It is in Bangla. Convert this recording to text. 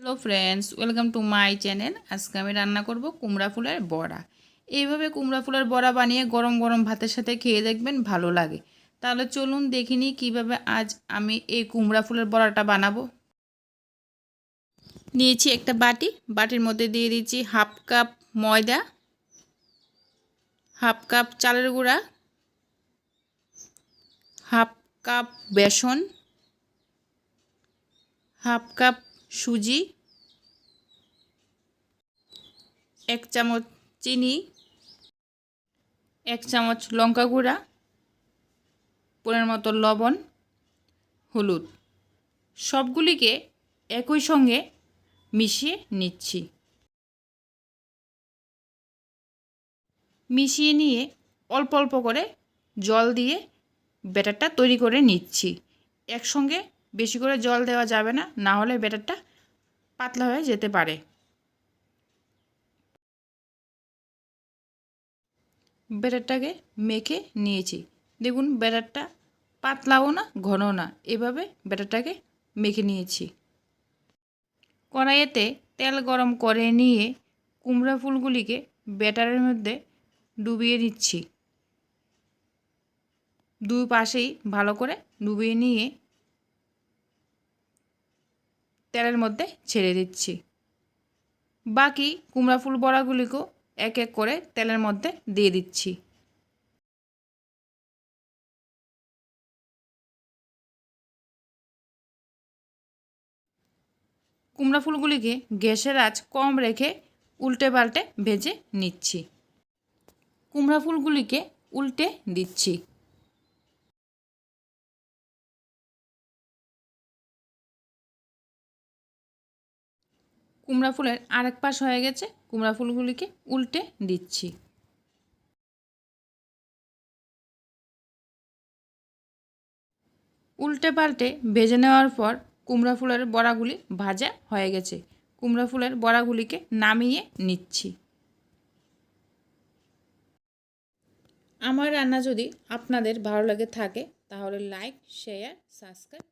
Hello friends welcome to my channel আজকে আমি রান্না করব কুমড়া ফুলের বড়া। এইভাবে কুমড়া ফুলের বড়া বানিয়ে গরম গরম ভাতের সাথে খেয়ে দেখবেন ভালো লাগে। তাহলে চলুন দেখিনি কীভাবে আজ আমি এই কুমড়া ফুলের বড়াটা বানাবো। নিয়েছি একটা বাটি। বাটির মধ্যে দিয়ে দিচ্ছি হাফ কাপ ময়দা, হাফ কাপ চালের গুঁড়া, হাফ কাপ বেসন, হাফ কাপ সুজি, এক চামচ চিনি, এক চামচ লঙ্কা গুঁড়া, পনেরো মতো লবণ, হলুদ। সবগুলিকে একই সঙ্গে মিশিয়ে নিচ্ছি। মিশিয়ে নিয়ে অল্প অল্প করে জল দিয়ে ব্যাটারটা তৈরি করে নিচ্ছি। একসঙ্গে বেশি করে জল দেওয়া যাবে না না হলে ব্যাটারটা পাতলা হয়ে যেতে পারে। ব্যাটারটাকে মেখে নিয়েছি। দেখুন, ব্যাটারটা পাতলাও না, ঘনও না, এভাবে ব্যাটারটাকে মেখে নিয়েছি। কড়াইয়েতে তেল গরম করে নিয়ে কুমড়া ফুলগুলিকে ব্যাটারের মধ্যে ডুবিয়ে নিচ্ছি। দুই পাশেই ভালো করে ডুবিয়ে নিয়ে তেলের মধ্যে ছেড়ে দিচ্ছি। বাকি কুমড়া ফুল বড়াগুলিকেও এক এক করে তেলের মধ্যে দিয়ে দিচ্ছি। কুমড়া ফুলগুলিকে গ্যাসের আঁচ কম রেখে উল্টে পাল্টে ভেজে নিচ্ছি। কুমড়া ফুলগুলিকে উল্টে দিচ্ছি। কুমড়া ফুলের আরেক পাশ হয়ে গেছে, কুমড়া ফুলগুলিকে উল্টে দিচ্ছি। উল্টে পাল্টে ভেজে নেওয়ার পর কুমড়া ফুলের বড়াগুলি ভাজা হয়ে গেছে। কুমড়া ফুলের বড়াগুলিকে নামিয়ে নিচ্ছি। আমার রান্না যদি আপনাদের ভালো লাগে থাকে, তাহলে লাইক শেয়ার সাবস্ক্রাইব